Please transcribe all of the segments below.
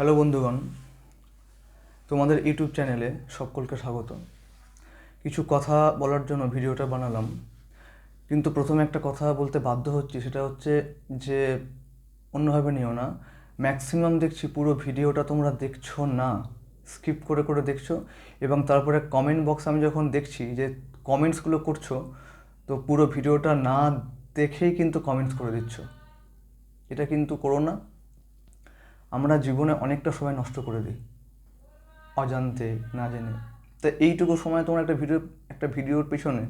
Hello বন্ধুগণ, তোমাদের YouTube চ্যানেলে সকলকে স্বাগত। কিছু কথা বলার জন্য ভিডিওটা বানালাম, কিন্তু প্রথমে একটা কথা বলতে বাধ্য হচ্ছি, সেটা হচ্ছে যে অন্যভাবে নিও না, ম্যাক্সিমাম দেখছি পুরো ভিডিওটা তোমরা দেখছ না, স্কিপ করে করে দেখছ, এবং তারপরে কমেন্ট বক্স আমি যখন দেখছি যে কমেন্টসগুলো করছ, তো পুরো ভিডিওটা না দেখেই কিন্তু কমেন্টস করে দিচ্ছ। এটা কিন্তু করো না। আমরা জীবনে অনেকটা সময় নষ্ট করে দিই, অজান্তে, না জেনে। তো এইটুকু সময় তোমরা একটা ভিডিও, একটা ভিডিওর পিছনে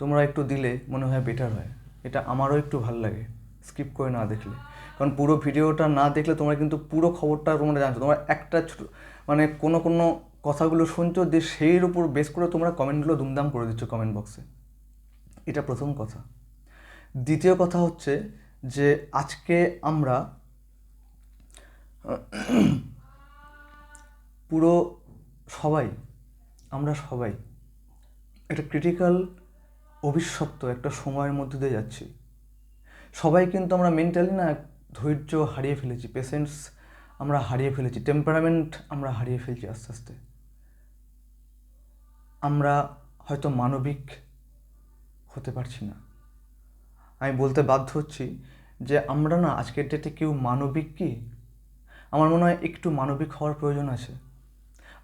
তোমরা একটু দিলে মনে হয় বেটার হয়। এটা আমারও একটু ভালো লাগে স্কিপ করে না দেখলে। কারণ পুরো ভিডিওটা না দেখলে তোমরা কিন্তু পুরো খবরটা তোমরা জানছো। তোমরা একটা ছোট মানে কোনো কোনো কথাগুলো শুনছো যে সেইর উপর বেস করে তোমরা কমেন্টগুলো দুমদাম করে দিচ্ছ কমেন্ট বক্সে এটা প্রথম কথা। দ্বিতীয় কথা হচ্ছে যে আজকে আমরা পুরো সবাই, আমরা সবাই একটা ক্রিটিক্যাল অভিশপ্ত একটা সময়ের মধ্যে দিয়ে যাচ্ছি। সবাই কিন্তু আমরা মেন্টালি না ধৈর্য হারিয়ে ফেলেছি পেশেন্স আমরা হারিয়ে ফেলেছি টেম্পারামেন্ট আমরা হারিয়ে ফেলছি আস্তে আস্তে। আমরা হয়তো মানবিক হতে পারছি না। আমি বলতে বাধ্য হচ্ছি যে আমরা না আজকের ডেটে কেউ মানবিক কি? আমার মনে হয় একটু মানবিক হওয়ার প্রয়োজন আছে।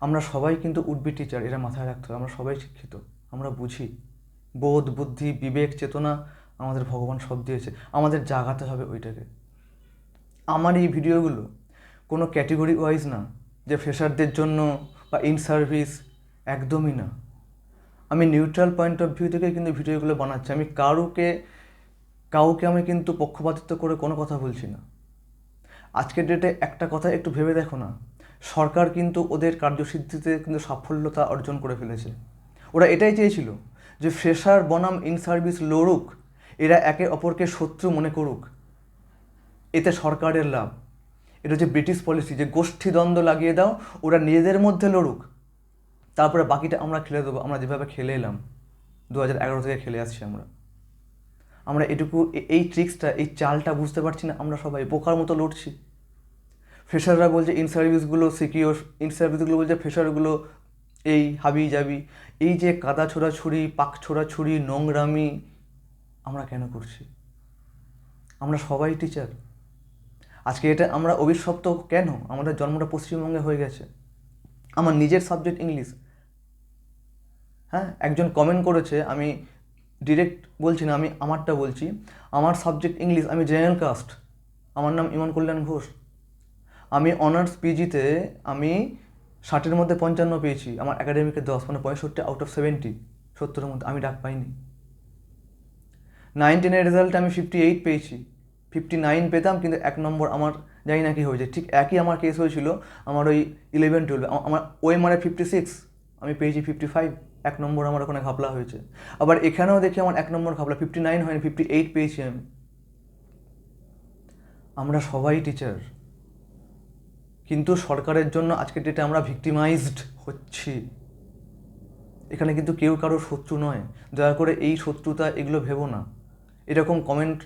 আমরা সবাই কিন্তু উঠবি টিচার এরা মাথায় রাখতে হবে। আমরা সবাই শিক্ষিত, আমরা বুঝি। বোধ, বুদ্ধি, বিবেক, চেতনা আমাদের ভগবান সব দিয়েছে। আমাদের জাগাতে হবে ওইটাকে। আমার এই ভিডিওগুলো কোনো ক্যাটেগরি ওয়াইজ না, যে ফ্রেশারদের জন্য বা ইন সার্ভিস একদমই না। আমি নিউট্রাল পয়েন্ট অফ ভিউ থেকে কিন্তু ভিডিওগুলো বানাচ্ছি। আমি কারুকে, কাউকে আমি কিন্তু পক্ষপাতিত্ব করে কোনো কথা বলছি না। আজকের ডেটে একটা কথা একটু ভেবে দেখো না। সরকার কিন্তু ওদের কার্যসিদ্ধিতে কিন্তু সাফল্যতা অর্জন করে ফেলেছে। ওরা এটাই চেয়েছিল যে ফ্রেশার বনাম ইন সার্ভিস লড়ুক, এরা একে অপরকে শত্রু মনে করুক। এতে সরকারের লাভ। এটা হচ্ছে ব্রিটিশ পলিসি যে গোষ্ঠী দ্বন্দ্ব লাগিয়ে দাও, ওরা নিজেদের মধ্যে লড়ুক। তারপরে বাকিটা আমরা খেলে দেবো, আমরা যেভাবে খেলে এলাম। দু হাজার এগারো থেকে খেলে আসছি আমরা। আমরা এটুকু এই ট্রিক্সটা এই চালটা বুঝতে পারছি না, আমরা সবাই বোকার মতো লড়ছি। ফ্রেশাররা বলছে ইন সার্ভিসগুলো সিকিওর ইন সার্ভিসগুলো বলছে ফ্রেশারগুলো এই হাবি যাবি এই যে কাদা ছোড়াছুড়ি, পাক ছোড়াছুড়ি, নোংরামি, আমরা কেন করছি? আমরা সবাই টিচার আজকে এটা আমরা অভিশপ্ত কেন? আমাদের জন্মটা পশ্চিমবঙ্গে হয়ে গেছে। আমার নিজের সাবজেক্ট ইংলিশ হ্যাঁ একজন কমেন্ট করেছে, আমি ডিরেক্ট বলছি না, আমি আমারটা বলছি। আমার সাবজেক্ট ইংলিশ আমি জেনারেল কাস্ট আমার নাম ইমন কল্যাণ ঘোষ। আমি অনার্স পিজিতে আমি ষাটের মধ্যে পঞ্চান্ন পেয়েছি। আমার একাডেমিকে দশ মানে পঁয়ষট্টি আউট অফ সেভেন্টি সত্তরের মধ্যে, আমি ডাক পাইনি। নাইন টেনের রেজাল্টে আমি ফিফটি এইট পেয়েছি। ফিফটি নাইন পেতাম, কিন্তু এক নম্বর আমার জানি না কি হয়েছে। ঠিক একই আমার কেস হয়েছিল, আমার ওই ইলেভেন টুয়েলভ আমার মানে ফিফটি সিক্স আমি পেয়েছি ফিফটি ফাইভ এক নম্বর আমার ওখানে ঘাপলা হয়েছে। আবার এখানেও দেখি আমার এক নম্বর ঘাপলা ফিফটি নাইন হয়নি ফিফটি এইট পেয়েছি আমি। আমরা সবাই টিচার কিন্তু সরকারের জন্য আজকের ডেটে আমরা ভিক্টিমাইজড হচ্ছি। এখানে কিন্তু কেউ কারও শত্রু নয়। দয়া করে এই শত্রুতা এগুলো ভেবো না। এরকম কমেন্ট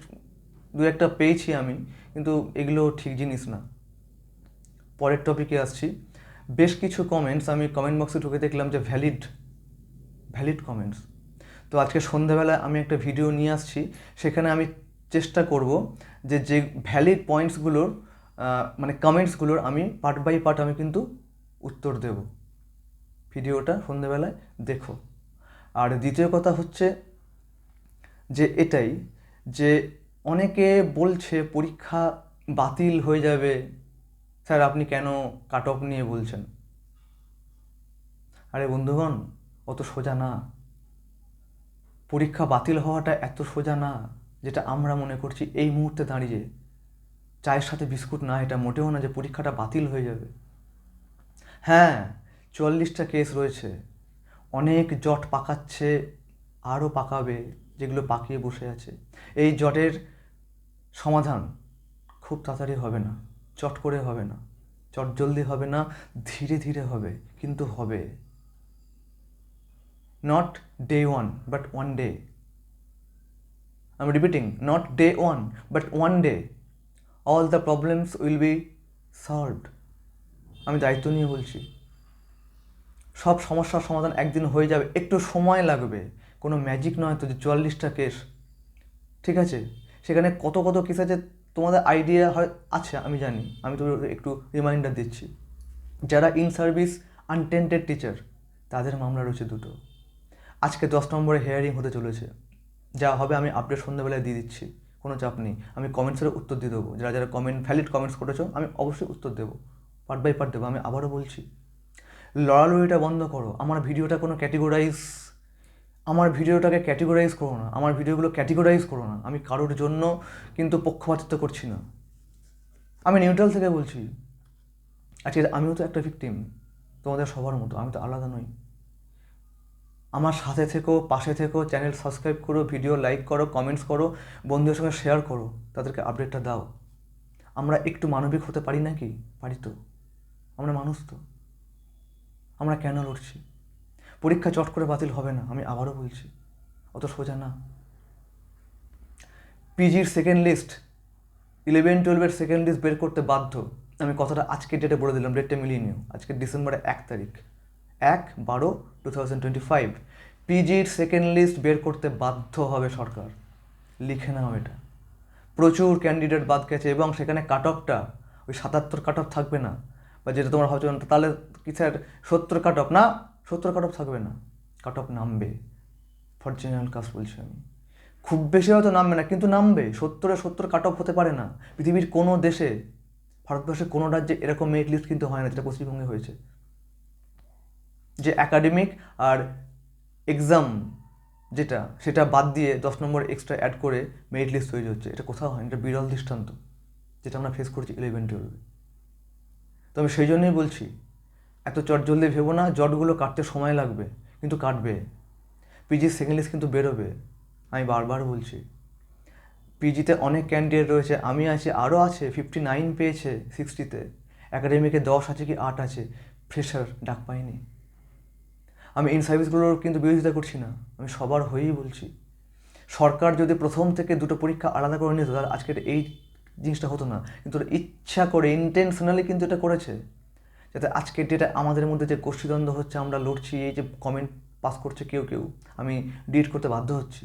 দু একটা পেয়েছি আমি, কিন্তু এগুলো ঠিক জিনিস না। পরের টপিকে আসছি। বেশ কিছু কমেন্টস আমি কমেন্ট বক্সে ঢুকে দেখলাম যে ভ্যালিড ভ্যালিড কমেন্টস তো আজকে সন্ধ্যাবেলায় আমি একটা ভিডিও নিয়ে আসছি, সেখানে আমি চেষ্টা করব যে যে ভ্যালিড পয়েন্টসগুলোর মানে কমেন্টসগুলোর আমি পার্ট বাই পার্ট আমি কিন্তু উত্তর দেব। ভিডিওটা সন্ধ্যেবেলায় দেখো। আর দ্বিতীয় কথা হচ্ছে যে, এটাই যে, অনেকে বলছে পরীক্ষা বাতিল হয়ে যাবে। স্যার, আপনি কেন কাট অফ নিয়ে বলছেন? আরে বন্ধুগণ অত সোজা না। পরীক্ষা বাতিল হওয়াটা এত সোজা না, যেটা আমরা মনে করছি এই মুহূর্তে দাঁড়িয়ে। চায়ের সাথে বিস্কুট না, এটা মোটেও না যে পরীক্ষাটা বাতিল হয়ে যাবে। হ্যাঁ চুয়াল্লিশটা কেস রয়েছে। অনেক জট পাকাচ্ছে, আরও পাকাবে, যেগুলো পাকিয়ে বসে আছে। এই জটের সমাধান খুব তাড়াতাড়ি হবে না। চট করে হবে না। চট জলদি হবে না, ধীরে ধীরে হবে, কিন্তু হবে। Day one but one day I am repeating not day one but one day all the problems will be solved. আমি দায়িত্ব নিয়ে বলছি। সব সমস্যার সমাধান একদিন হয়ে যাবে। একটু সময় লাগবে। কোনো ম্যাজিক নয় তো যে চুয়াল্লিশটা কেস ঠিক আছে? সেখানে কত কত কেস আছে তোমাদের আইডিয়া হয় আছে, আমি জানি। আমি তো একটু রিমাইন্ডার দিচ্ছি। যারা ইন সার্ভিস আনটেন্টেড টিচার তাদের মামলা রয়েছে দুটো। আজকে দশ নম্বরে হেয়ারিং হতে চলেছে। যা হবে আমি আপডেট সন্ধ্যেবেলায় দিয়ে দিচ্ছি, কোনো চাপ নেই। আমি কমেন্টসের উত্তর দিয়ে দেবো। যারা যারা কমেন্ট ভ্যালিড কমেন্টস করেছ, আমি অবশ্যই উত্তর দেবো। পার্ট বাই পার্ট দেবো, আমি আবারও বলছি। লড়ালড়িটা বন্ধ করো। আমার ভিডিওটা কোনো ক্যাটেগরাইজ আমার ভিডিওটাকে ক্যাটেগরাইজ করো না। আমার ভিডিওগুলো ক্যাটেগরাইজ করো না। আমি কারোর জন্য কিন্তু পক্ষপাতিত্ব করছি না। আমি নিউট্রাল থেকে বলছি। আজকে আমিও তো একটা ভিকটিম তোমাদের সবার মতো। আমি তো আলাদা নই। আমার সাথে থেকো, পাশে থেকো, চ্যানেল সাবস্ক্রাইব করো, ভিডিও লাইক করো, কমেন্টস করো, বন্ধুদের সঙ্গে শেয়ার করো, তাদেরকে আপডেটটা দাও। আমরা একটু মানবিক হতে পারি নাকি? পারি তো। আমরা মানুষ তো। আমরা কেন লড়ছি? পরীক্ষা চট করে বাতিল হবে না, আমি আবারও বলছি। অত সোজা না। পিজির সেকেন্ড লিস্ট ইলেভেন টুয়েলভের সেকেন্ড লিস্ট বের করতে বাধ্য। আমি কথাটা আজকে ডেটে বলে দিলাম ডেটটা মিলিয়ে নিও। আজকে ডিসেম্বরের এক তারিখ। এক বারো টু থাউজেন্ড টোয়েন্টি ফাইভ পিজির সেকেন্ড লিস্ট বের করতে বাধ্য হবে সরকার। লিখে নাও এটা। প্রচুর ক্যান্ডিডেট বাদ গেছে এবং সেখানে কাট অফটা ওই সাতাত্তর কাট অফ থাকবে না। বা যেটা তোমরা ভাবছ, তাহলে কি স্যার সত্তর কাট অফ না, সত্তর কাট অফ থাকবে না। কাট অফ নামবে। ফর জেনারেল কাস্ট বলছি আমি। খুব বেশি হয়তো নামবে না, কিন্তু নামবে। সত্তরে সত্তর কাট অফ হতে পারে না। পৃথিবীর কোনো দেশে, ভারতবর্ষের কোনো রাজ্যে এরকম মেরিট লিস্ট কিন্তু হয় না, যেটা পশ্চিমবঙ্গে হয়েছে। যে অ্যাকাডেমিক আর এক্সাম যেটা, সেটা বাদ দিয়ে দশ নম্বর এক্সট্রা অ্যাড করে মেরিট লিস্ট তৈরি হচ্ছে। এটা কোথাও হয় এটা বিরল দৃষ্টান্ত, যেটা আমরা ফেস করছি ইলেভেন টুয়েলভে তো আমি সেই জন্যই বলছি, এত চট জলদি ভেবো না, জটগুলো কাটতে সময় লাগবে, কিন্তু কাটবে। পিজির সেকেন্ড লিস্ট কিন্তু বেরোবে, আমি বারবার বলছি। পিজিতে অনেক ক্যান্ডিডেট রয়েছে, আমি আছি, আরও আছে ফিফটি নাইন পেয়েছে সিক্সটিতে অ্যাকাডেমিকে দশ আছে কি আট আছে ফ্রেশার ডাক পাইনি। আমি ইন সার্ভিসগুলোর কিন্তু বিরোধিতা করছি না। আমি সবার হয়েই বলছি। সরকার যদি প্রথম থেকে দুটো পরীক্ষা আলাদা করে নিত, তাহলে আজকের এই জিনিসটা হতো না। কিন্তু ইচ্ছা করে ইন্টেনশনালি কিন্তু এটা করেছে। যাতে আজকের ডেটে আমাদের মধ্যে যে গোষ্ঠীদ্বন্দ্ব হচ্ছে, আমরা লড়ছি, এই যে কমেন্ট পাস করছে কেউ কেউ, আমি ডিলিট করতে বাধ্য হচ্ছি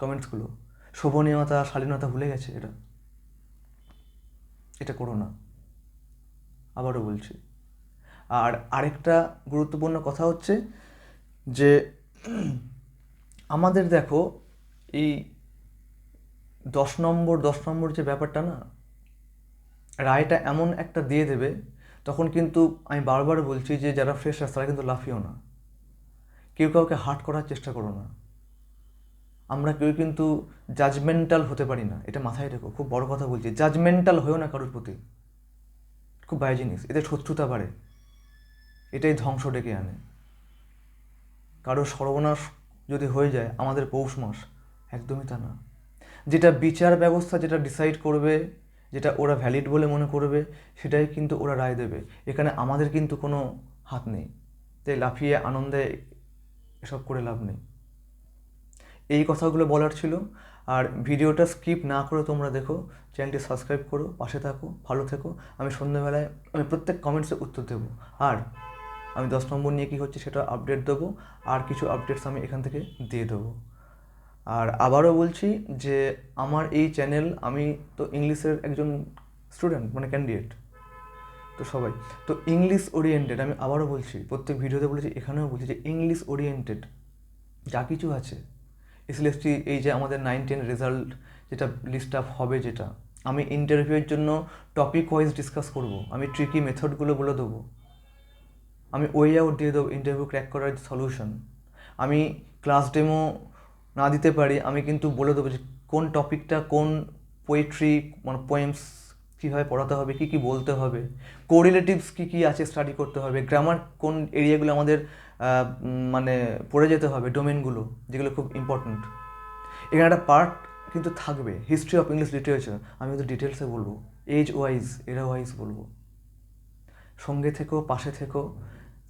কমেন্টসগুলো শোভনীয়তা, শালীনতা ভুলে গেছে এটা এটা করো না। আবারও বলছি। আর আরেকটা গুরুত্বপূর্ণ কথা হচ্ছে যে আমাদের দেখো এই দশ নম্বর দশ নম্বর যে ব্যাপারটা না, রায়টা এমন একটা দিয়ে দেবে, তখন কিন্তু আমি বারবার বলছি যে যারা ফ্রেশ আছে তারা কিন্তু লাফিও না। কেউ কাউকে হার্ট করার চেষ্টা করো না। আমরা কেউ কিন্তু জাজমেন্টাল হতে পারি না। এটা মাথায় রেখো, খুব বড় কথা বলছি। জাজমেন্টাল হয়েও না কারোর প্রতি। খুব বাজে জিনিস এতে শত্রুতা বাড়ে। এটাই ধ্বংস ডেকে আনে। কারও সর্বনাশ যদি হয়ে যায়, আমাদের পৌষ মাস একদমই তা না। যেটা বিচার ব্যবস্থা যেটা ডিসাইড করবে, যেটা ওরা ভ্যালিড বলে মনে করবে, সেটাই কিন্তু ওরা রায় দেবে। এখানে আমাদের কিন্তু কোনো হাত নেই। তাই লাফিয়ে, আনন্দে এসব করে লাভ নেই। এই কথাগুলো বলার ছিল। আর ভিডিওটা স্কিপ না করে তোমরা দেখো চ্যানেলটি সাবস্ক্রাইব করো, পাশে থাকো, ভালো থেকো। আমি সন্ধ্যেবেলায়, আমি প্রত্যেক কমেন্টসে উত্তর দেবো। আর আমি দশ নম্বর নিয়ে কী হচ্ছে সেটা আপডেট দেবো, আর কিছু আপডেটস আমি এখান থেকে দিয়ে দেবো। আর আবারও বলছি যে আমার এই চ্যানেল আমি তো ইংলিশের একজন স্টুডেন্ট মানে ক্যান্ডিডেট তো সবাই। তো ইংলিশ ওরিয়েন্টেড আমি আবারও বলছি, প্রত্যেক ভিডিওতে বলেছি, এখানেও বলছি যে ইংলিশ ওরিয়েন্টেড যা কিছু আছে। এসএলএসটি এই যে আমাদের নাইন টেন রেজাল্ট যেটা লিস্ট আপ হবে যেটা, আমি ইন্টারভিউয়ের জন্য টপিক ওয়াইজ ডিসকাস করব, আমি ট্রিকি মেথডগুলো বলে দেবো। আমি ওয়ে আউট দিয়ে দেবো ইন্টারভিউ ক্র্যাক করার সলিউশন আমি ক্লাস ডেমো না দিতে পারি, আমি কিন্তু বলে দেবো যে কোন টপিকটা কোন পোয়েট্রি মানে পোয়েমস কীভাবে পড়াতে হবে, কী কী বলতে হবে কোরিলেটিভস কী কী আছে স্টাডি করতে হবে গ্রামার কোন এরিয়াগুলো আমাদের মানে পড়ে যেতে হবে ডোমেনগুলো যেগুলো খুব ইম্পর্ট্যান্ট এখানে একটা পার্ট কিন্তু থাকবে হিস্ট্রি অফ ইংলিশ লিটারেচার আমি কিন্তু ডিটেলসে বলব এজ ওয়াইজ এরা ওয়াইজ বলব। সঙ্গে থেকো, পাশে থেকো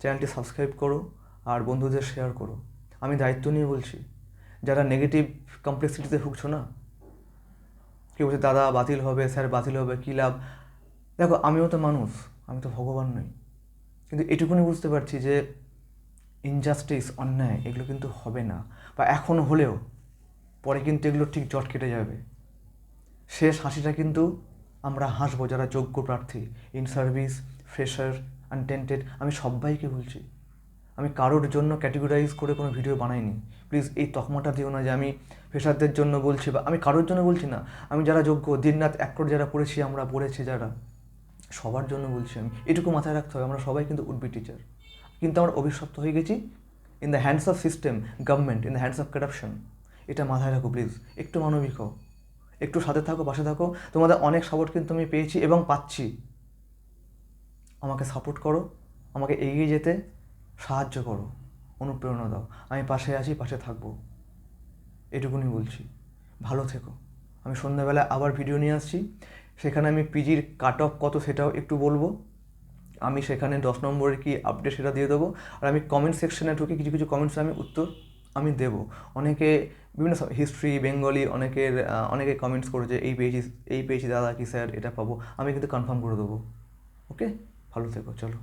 চ্যানেলটি সাবস্ক্রাইব করো আর বন্ধুদের শেয়ার করো। আমি দায়িত্ব নিয়ে বলছি, যারা নেগেটিভ কমপ্লেক্সিটিতে ভুগছো না, কেউ বলছে, দাদা, বাতিল হবে, স্যার, বাতিল হবে, কী লাভ? দেখো, আমিও তো মানুষ, আমি তো ভগবান নই। কিন্তু এটুকুনি বুঝতে পারছি যে ইনজাস্টিস অন্যায়, এগুলো কিন্তু হবে না। বা এখন হলেও, পরে কিন্তু এগুলো ঠিক জট কেটে যাবে। শেষ হাসিটা কিন্তু আমরা হাসবো, যারা যোগ্য প্রার্থী ইন সার্ভিস ফ্রেশার আনটেন্টেড আমি সবাইকে বলছি, আমি কারোর জন্য ক্যাটেগরাইজ করে কোনো ভিডিও বানাইনি। প্লিজ এই তকমাটা দিও না যে আমি ফ্রেশারদের জন্য বলছি বা আমি কারোর জন্য বলছি না। আমি যারা যোগ্য, দিনরাত এক করে যারা পড়েছি, আমরা পড়েছি যারা। সবার জন্য বলছি আমি। এটুকু মাথায় রাখতে হবে, আমরা সবাই কিন্তু উডবি টিচার কিন্তু আমরা অভিশপ্ত হয়ে গেছি in the hands of system government in the hands of corruption এটা মাথায় রাখো প্লিজ একটু মানবিক হও। একটু সাথে থাকো, পাশে থাকো। তোমাদের অনেক সাপোর্ট কিন্তু আমি পেয়েছি এবং পাচ্ছি। আমাকে সাপোর্ট করো, আমাকে এগিয়ে যেতে সাহায্য করো, অনুপ্রেরণা দাও। আমি পাশে আছি, পাশে থাকব। এটুকুনি বলছি। ভালো থেকো। আমি সন্ধ্যাবেলায় আবার ভিডিও নিয়ে আসছি। সেখানে আমি পিজির কাট অফ কত সেটাও একটু বলব। আমি সেখানে দশ নম্বরের কি আপডেট সেটা দিয়ে দেবো। আর আমি কমেন্ট সেকশনে ঢুকে কিছু কিছু কমেন্টস আমি উত্তর আমি দেব। অনেকে বিভিন্ন হিস্ট্রি বেঙ্গলি অনেকের অনেকে কমেন্টস করেছে এই পেয়েছি এই পেয়েছি দাদা কি স্যার এটা পাবো? আমি কিন্তু কনফার্ম করে দেবো। ওকে ভালো থেকো চলো।